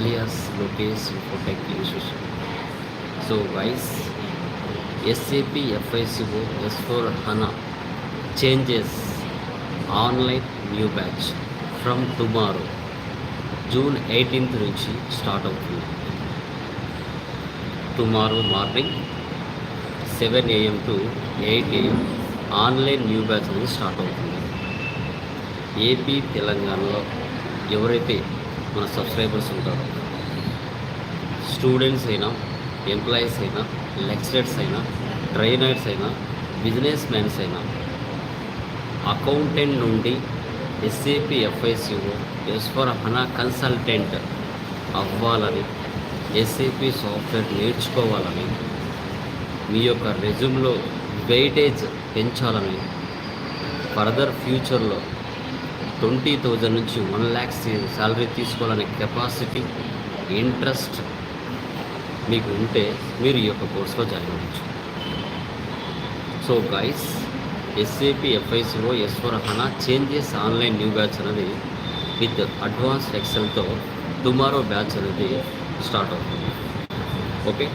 Alias Lokesh ఫోటెక్ institution so wise SAP FICO S four HANA changes online new batch from tomorrow June eighteenth నుంచి start అవుతుంది. Tomorrow morning seven AM to eight AM online new batch అనేది start అవుతుంది. AP తెలంగాణలో ఎవరైతే మన subscribers ఉంటారు. Students అయినా employees అయినా లెక్చరర్స్ అయినా ట్రైనర్స్ అయినా బిజినెస్ మ్యాన్స్ అయినా అకౌంటెంట్ నుండి SAP FICO S for HANA consultant అవ్వాలని ఎస్ఏపి సాఫ్ట్వేర్ నేర్చుకోవాలని మీ యొక్క రెజ్యూమ్లో వెయిటేజ్ పెంచాలని ఫర్దర్ ఫ్యూచర్లో ట్వంటీ థౌజండ్ నుంచి వన్ ల్యాక్స్ శాలరీ తీసుకోవాలనే కెపాసిటీ ఇంట్రెస్ట్ మీకు ఉంటే మీరు ఈ యొక్క కోర్సులో జాయిన్ అవ్వచ్చు. So guys SAP FICO S HANA changes online new batch అనేది విత్ అడ్వాన్స్డ్ ఎక్సెల్తో టుమారో బ్యాచ్ అనేది స్టార్ట్ అవుతుంది. ఓకే?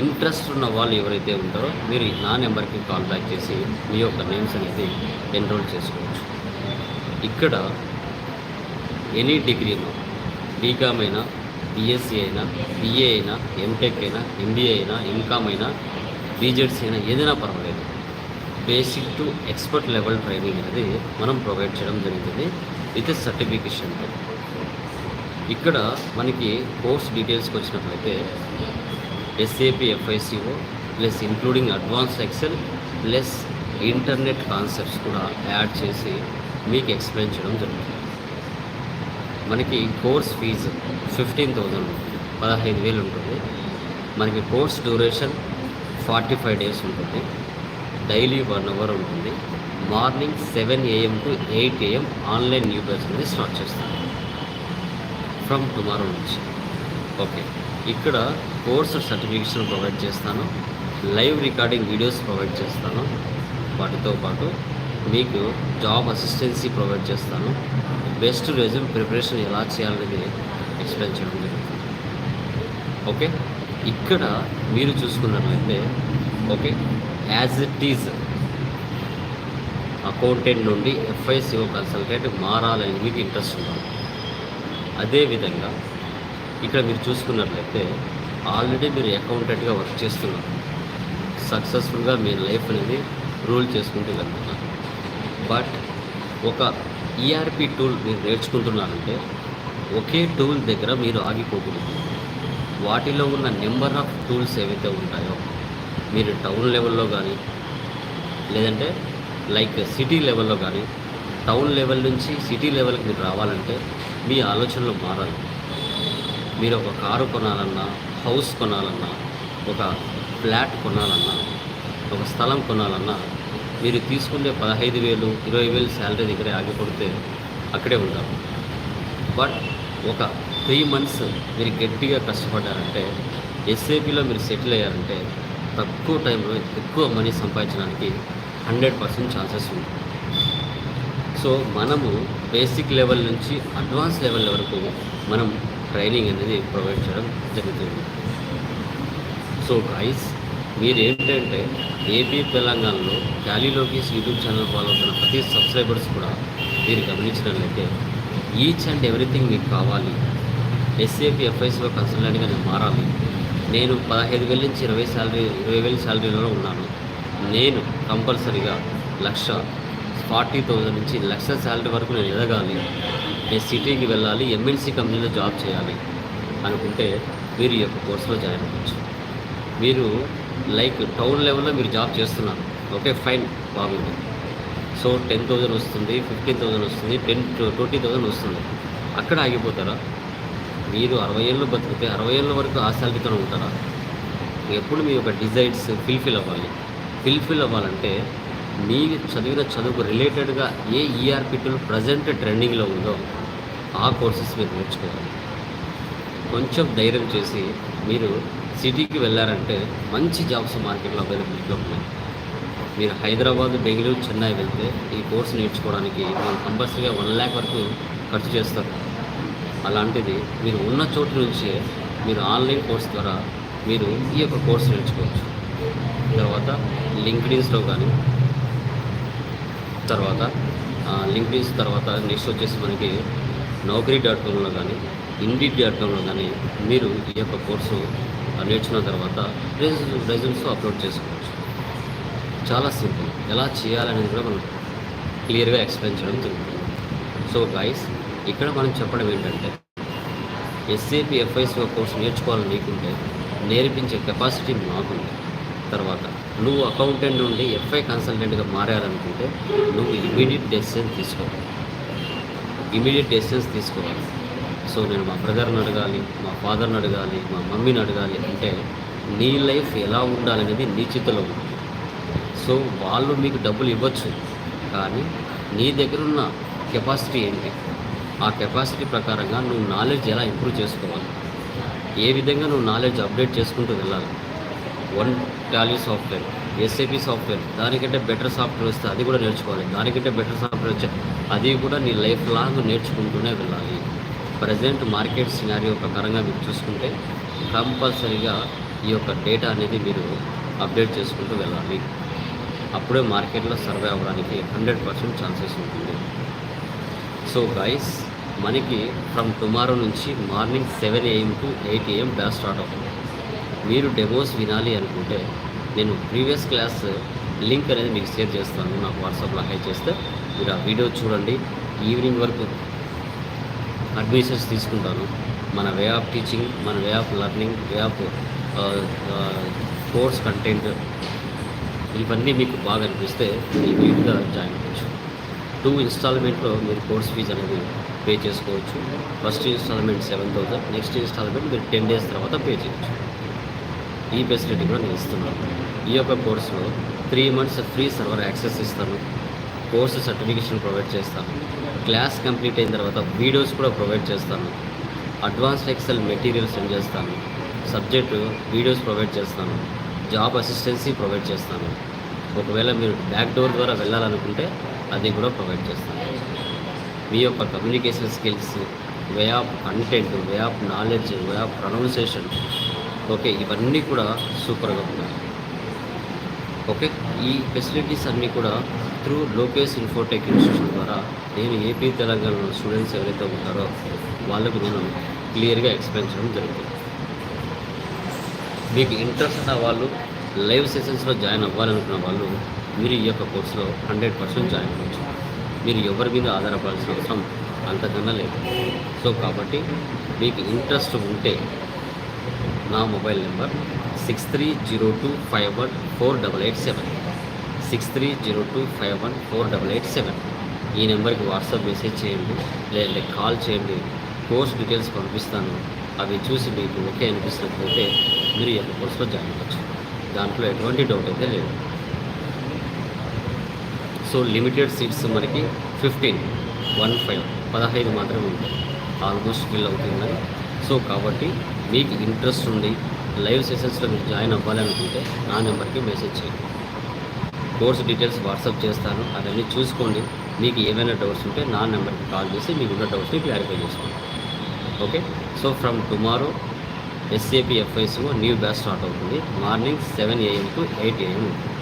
ఇంట్రెస్ట్ ఉన్న వాళ్ళు ఎవరైతే ఉంటారో మీరు నా నెంబర్కి కాల్ బ్యాక్ చేసి మీ యొక్క నేమ్స్ అనేది ఎన్రోల్ చేసుకోవచ్చు. ఇక్కడ ఎనీ డిగ్రీలో బీకామ్ అయినా బీఎస్సీ అయినా బిఏ అయినా ఎంటెక్ అయినా ఎంబీఏ అయినా ఎంకామ్ అయినా బీజెడ్సీ అయినా ఏదైనా పర్వాలేదు. Basic to expert level training అనేది మనం ప్రొవైడ్ చేయడం జరుగుతుంది విత్ సర్టిఫికేషన్తో ఇక్కడ మనకి కోర్స్ డీటెయిల్స్కి వచ్చినట్లయితే SAP FICO plus including advance excel plus internet concepts కూడా యాడ్ చేసి మీకు ఎక్స్ప్లెయిన్ చేయడం జరుగుతుంది. మనకి కోర్స్ ఫీజు ఫిఫ్టీన్ థౌజండ్ పదహైదు వేలు ఉంటుంది. మనకి course duration forty five days ఉంటుంది. డైలీ వన్ అవర్ ఉంటుంది. Morning seven AM to eight AM online new batch అనేది స్టార్ట్ చేస్తాను ఫ్రమ్ టుమారో నుంచి. ఓకే. ఇక్కడ కోర్స్ సర్టిఫికేషన్ ప్రొవైడ్ చేస్తాను. లైవ్ రికార్డింగ్ వీడియోస్ ప్రొవైడ్ చేస్తాను. వాటితో పాటు మీకు జాబ్ అసిస్టెన్సీ ప్రొవైడ్ చేస్తాను. బెస్ట్ రెజ్యూమ్ ప్రిపరేషన్ ఎలా చేయాలనేది ఎక్స్ప్లెయిన్ చేయడం జరుగుతుంది ఓకే ఇక్కడ మీరు చూసుకున్నట్లయితే okay as it is accountant నుండి ఎఫ్ఐసిఓ కన్సల్టెంట్ మారాలని మీకు ఇంట్రెస్ట్ ఉండాలి. అదేవిధంగా ఇక్కడ మీరు చూసుకున్నట్లయితే ఆల్రెడీ మీరు అకౌంటెంట్గా వర్క్ చేస్తున్నారు. సక్సెస్ఫుల్గా మీ లైఫ్ అనేది రూల్ చేసుకుంటూ వెళ్తున్నారు. బట్ ఒక ఈఆర్పి టూల్ మీరు నేర్చుకుంటున్నారంటే ఒకే టూల్ దగ్గర మీరు ఆగిపోకూడదు. వాటిలో ఉన్న నెంబర్ ఆఫ్ టూల్స్ ఏవైతే ఉంటాయో మీరు టౌన్ లెవెల్లో కానీ లేదంటే లైక్ సిటీ లెవెల్లో కానీ టౌన్ లెవెల్ నుంచి సిటీ లెవెల్కి మీరు రావాలంటే మీ ఆలోచనలు మారాలి. మీరు ఒక కారు కొనాలన్నా హౌస్ కొనాలన్నా ఒక ఫ్లాట్ కొనాలన్నా ఒక స్థలం కొనాలన్నా మీరు తీసుకునే పదహైదు వేలు ఇరవై వేలు శాలరీ దగ్గరే ఆగిపడితే అక్కడే ఉంటాం. బట్ ఒక త్రీ మంత్స్ మీరు గట్టిగా కష్టపడ్డారంటే ఎస్ఏపిలో మీరు సెటిల్ అయ్యారంటే తక్కువ టైంలో ఎక్కువ మనీ సంపాదించడానికి హండ్రెడ్ పర్సెంట్ ఛాన్సెస్ ఉంది. సో మనము బేసిక్ లెవెల్ నుంచి అడ్వాన్స్ లెవెల్ వరకు మనం ట్రైనింగ్ అనేది ప్రొవైడ్ చేయడం జరుగుతుంది. సో గైస్ మీరు ఏంటంటే ఏపీ తెలంగాణలో ట్యాలీలోకి యూట్యూబ్ ఛానల్ ఫాలో అవుతున్న ప్రతి సబ్స్క్రైబర్స్ కూడా మీరు గమనించినట్లయితే ఈచ్ అండ్ ఎవ్రీథింగ్ మీకు కావాలి. ఎస్ఏపి ఎఫ్ఐస్లో కన్సల్టెంట్గా నేను మారాలి. నేను పదహైదు వేల నుంచి ఇరవై శాలరీ ఇరవై వేల శాలరీలో ఉన్నాను. నేను కంపల్సరీగా లక్ష ఫార్టీ థౌజండ్ నుంచి లక్ష శాలరీ వరకు నేను ఎదగాలి. నేను సిటీకి వెళ్ళాలి ఎంఎన్సీ కంపెనీలో జాబ్ చేయాలి అనుకుంటే మీరు ఈ యొక్క కోర్సులో జాయిన్ అవ్వచ్చు. మీరు లైక్ టౌన్ లెవెల్లో మీరు జాబ్ చేస్తున్నారు. ఓకే ఫైన్ బాగుంది. సో టెన్ థౌజండ్ వస్తుంది ఫిఫ్టీన్ థౌజండ్ వస్తుంది టెన్ ట్వంటీ థౌజండ్ వస్తుంది. అక్కడ ఆగిపోతారా? మీరు అరవై ఏళ్ళు బతికితే అరవై ఏళ్ళ వరకు ఆ శాలరీతో ఉంటారా? ఎప్పుడు మీ యొక్క డిజైర్స్ ఫిల్ఫిల్ అవ్వాలి? ఫిల్ఫిల్ అవ్వాలంటే మీ చదివిన చదువుకు రిలేటెడ్గా ఏ ఈఆర్పి టూల్ ప్రజెంట్ ట్రెండింగ్లో ఉందో ఆ కోర్సెస్ మీరు నేర్చుకోవాలి. కొంచెం ధైర్యం చేసి మీరు సిటీకి వెళ్ళారంటే మంచి జాబ్స్ మార్కెట్లో అవైలబిలిటీ ఉన్నాయి. మీరు హైదరాబాద్ బెంగళూరు చెన్నై వెళ్తే ఈ కోర్స్ నేర్చుకోవడానికి మీరు కంపల్సరీగా వన్ ల్యాక్ వరకు ఖర్చు చేస్తారు. అలాంటిది మీరు ఉన్న చోటు నుంచే మీరు ఆన్లైన్ కోర్స్ ద్వారా మీరు ఈ యొక్క కోర్స్ నేర్చుకోవచ్చు. తర్వాత లింక్డిన్స్లో కానీ తర్వాత లింక్డిన్స్ తర్వాత నెక్స్ట్ వచ్చేసి మనకి నౌకరీ డాట్ కామ్లో కానీ ఇండి అర్థంలో కానీ మీరు ఈ యొక్క కోర్సు నేర్చుకున్న తర్వాత రెజ్యూమ్ రెజ్యూమ్స్ అప్లోడ్ చేసుకోవచ్చు. చాలా సింపుల్ ఎలా చేయాలనేది కూడా మనం క్లియర్గా ఎక్స్ప్లెయిన్ చేయడం జరుగుతుంది. సో గైస్ ఇక్కడ మనం చెప్పడం ఏంటంటే ఎస్ఏపి ఎఫ్ఐసిఓ కోర్స్ నేర్చుకోవాలని నీకుంటే నేర్పించే కెపాసిటీ మాకుంది. తర్వాత నువ్వు అకౌంటెంట్ నుండి ఎఫ్ఐ కన్సల్టెంట్గా మారాలనుకుంటే నువ్వు ఇమీడియట్ డెసిషన్ తీసుకోవాలి. ఇమీడియట్ డెసిషన్స్ తీసుకోవాలి. సో నేను మా బ్రదర్ని అడగాలి మా ఫాదర్ని అడగాలి మా మమ్మీని అడగాలి అంటే నీ లైఫ్ ఎలా ఉండాలనేది నీ చేతిలో ఉంది. సో వాళ్ళు మీకు డబ్బులు ఇవ్వచ్చు కానీ నీ దగ్గర ఉన్న కెపాసిటీ ఏంటి? ఆ కెపాసిటీ ప్రకారంగా నువ్వు నాలెడ్జ్ ఎలా ఇంప్రూవ్ చేసుకోవాలి? ఏ విధంగా నువ్వు నాలెడ్జ్ అప్డేట్ చేసుకుంటూ వెళ్ళాలి? One Tally software SAP software దానికంటే బెటర్ సాఫ్ట్వేర్ వస్తే అది కూడా నేర్చుకోవాలి దానికంటే బెటర్ సాఫ్ట్వేర్ వచ్చే అది కూడా నీ లైఫ్ లాంగ్ నేర్చుకుంటూనే వెళ్ళాలి. ప్రజెంట్ మార్కెట్ సినారియో ప్రకారంగా మీరు చూసుకుంటే కంపల్సరీగా ఈ యొక్క డేటా అనేది మీరు అప్డేట్ చేసుకుంటూ వెళ్ళాలి. అప్పుడే మార్కెట్లో సర్వే అవ్వడానికి హండ్రెడ్ పర్సెంట్ ఛాన్సెస్ ఉంటుంది. సో గైస్ మనకి ఫ్రమ్ టుమారో నుంచి morning seven AM to eight AM batch start అవుతుంది. మీరు డెమోస్ వినాలి అనుకుంటే నేను ప్రీవియస్ క్లాస్ లింక్ అనేది మీకు షేర్ చేస్తాను. నాకు వాట్సాప్లో హై చేస్తే మీరు ఆ వీడియో చూడండి. ఈవినింగ్ వరకు అడ్మిషన్స్ తీసుకుంటాను. మన వే ఆఫ్ టీచింగ్ మన way of learning way of course content ఇవన్నీ మీకు బాగా అనిపిస్తే ఇమీడియట్గా జాయిన్ అవ్వచ్చు. టూ ఇన్స్టాల్మెంట్లో మీరు కోర్స్ ఫీజు అనేది పే చేసుకోవచ్చు. First installment seven thousand next installment మీరు టెన్ డేస్ తర్వాత పే చేయొచ్చు. ఈ ఫెసిలిటీ కూడా నేను ఇస్తున్నాను. ఈ యొక్క కోర్సులో three months free server access ఇస్తాను. కోర్సు సర్టిఫికేషన్ ప్రొవైడ్ చేస్తాను. క్లాస్ కంప్లీట్ అయిన తర్వాత వీడియోస్ కూడా ప్రొవైడ్ చేస్తాను. అడ్వాన్స్డ్ ఎక్సెల్ మెటీరియల్స్ సెండ్ చేస్తాను. సబ్జెక్టు వీడియోస్ ప్రొవైడ్ చేస్తాను. జాబ్ అసిస్టెన్సీ ప్రొవైడ్ చేస్తాను. ఒకవేళ మీరు బ్యాక్ డోర్ ద్వారా వెళ్ళాలనుకుంటే అది కూడా ప్రొవైడ్ చేస్తాను. మీ యొక్క communication skills way of content way of knowledge way of pronunciation okay ఇవన్నీ కూడా సూపర్గా ఉన్నాయి ఓకే ఈ ఫెసిలిటీస్ అన్నీ కూడా త్రూ లోకేష్ ఇన్ఫోటెక్ ఇన్స్టిట్యూషన్ ద్వారా నేను ఏపీ తెలంగాణ స్టూడెంట్స్ ఎవరైతే ఉంటారో వాళ్ళకు నేను క్లియర్గా ఎక్స్ప్లెయిన్ చేయడం జరుగుతుంది మీకు ఇంట్రెస్ట్ ఉన్న వాళ్ళు లైవ్ సెషన్స్లో జాయిన్ అవ్వాలనుకున్న వాళ్ళు మీరు ఈ యొక్క కోర్సులో హండ్రెడ్ పర్సెంట్ జాయిన్ అవ్వచ్చు. మీరు ఎవరి మీద ఆధారపడాల్సిన అవసరం అంతకన్నా లేదు. సో కాబట్టి మీకు ఇంట్రెస్ట్ ఉంటే నా mobile number six three zero two five one four double eight seven six three zero two five one four double eight seven ఈ నెంబర్కి వాట్సాప్ మెసేజ్ చేయండి లేదంటే కాల్ చేయండి. కోర్స్ డీటెయిల్స్ పంపిస్తాను. అవి చూసి మీకు ఓకే అనిపిస్తున్నట్లయితే మీరు ఈ యొక్క కోర్సులో జాయిన్ అవ్వచ్చు. దాంట్లో ఎటువంటి డౌట్ అయితే లేదు. సో లిమిటెడ్ సీట్స్ మనకి ఫిఫ్టీన్ వన్ ఫైవ్ పదహైదు మాత్రమే ఉంటాయి. ఆల్మోస్ట్ ఫిల్ అవుతున్నాయి. సో కాబట్టి మీకు ఇంట్రెస్ట్ ఉండి లైవ్ సెషన్స్లో మీరు జాయిన్ అవ్వాలనుకుంటే నా నెంబర్కి మెసేజ్ చేయండి. కోర్స్ డీటెయిల్స్ వాట్సాప్ చేస్తాను. అవన్నీ చూసుకోండి. మీకు ఏమైనా డౌట్స్ ఉంటే నా నెంబర్కి కాల్ చేసి మీకు ఉన్న డౌట్స్ని క్లారిఫై చేసుకోండి. Okay? So from tomorrow SAP FICO new batch start అవుతుంది. Morning seven AM to eight AM ఉంటుంది.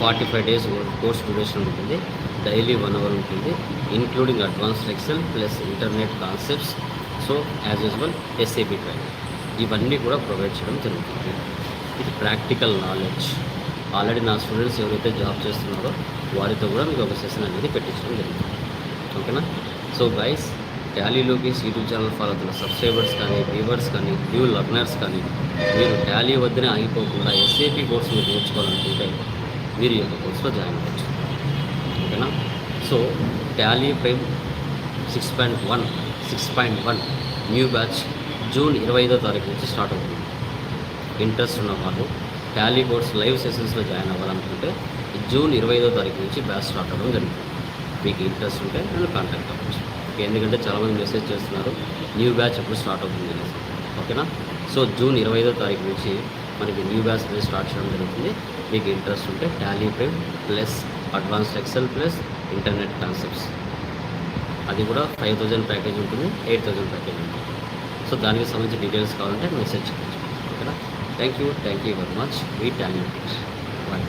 Forty five days course duration ఉంటుంది. డైలీ వన్ అవర్ ఉంటుంది. Including advanced Excel plus internet concepts. So as usual SAP training. ఇవన్నీ కూడా provide చేయడం జరుగుతుంది. ఇది practical knowledge already నా స్టూడెంట్స్ ఎవరైతే జాబ్ చేస్తున్నారో వారితో కూడా మీకు ఒక సెషన్ అనేది పెట్టించడం జరుగుతుంది. ఓకేనా సో గైస్ ట్యాలీలోకి యూట్యూబ్ ఛానల్ ఫాలో అవుతున్న సబ్స్క్రైబర్స్ కానీ వ్యూవర్స్ కానీ న్యూ లర్నర్స్ కానీ మీరు ట్యాలీ వద్దనే ఆగిపోకుండా ఎస్ఏపీ కోర్స్ మీరు నేర్చుకోవాలనుకుంటే మీరు ఈ యొక్క కోర్సులో జాయిన్ అవ్వచ్చు. ఓకేనా so Tally Prime six point one six point one new batch June ఇరవై ఐదో తారీఖు నుంచి స్టార్ట్ అవుతుంది. ఇంట్రెస్ట్ ఉన్న వాళ్ళు టాలీ కోర్స్ లైవ్ సెషన్స్లో జాయిన్ అవ్వాలనుకుంటే జూన్ ఇరవై ఐదో తారీఖు నుంచి బ్యాచ్ స్టార్ట్ అవ్వడం జరుగుతుంది. మీకు ఇంట్రెస్ట్ ఉంటే నన్ను కాంటాక్ట్ అవ్వచ్చు. ఎందుకంటే చాలామంది మెసేజ్ చేస్తున్నారు న్యూ బ్యాచ్ ఎప్పుడు స్టార్ట్ అవుతుంది అనేసి. ఓకేనా? సో జూన్ ఇరవై ఐదో తారీఖు నుంచి మనకి న్యూ బ్యాచ్ అనేది స్టార్ట్ చేయడం జరుగుతుంది. మీకు ఇంట్రెస్ట్ ఉంటే Tally Prime plus advanced Excel plus internet concepts. అది కూడా ఫైవ్ థౌజండ్ ప్యాకేజ్ ఉంటుంది ఎయిట్ థౌజండ్ ప్యాకేజ్ ఉంటుంది. సో దానికి సంబంధించిన డీటెయిల్స్ కావాలంటే మెసేజ్ చేయొచ్చు ఓకేనా thank you thank you very much we talent bye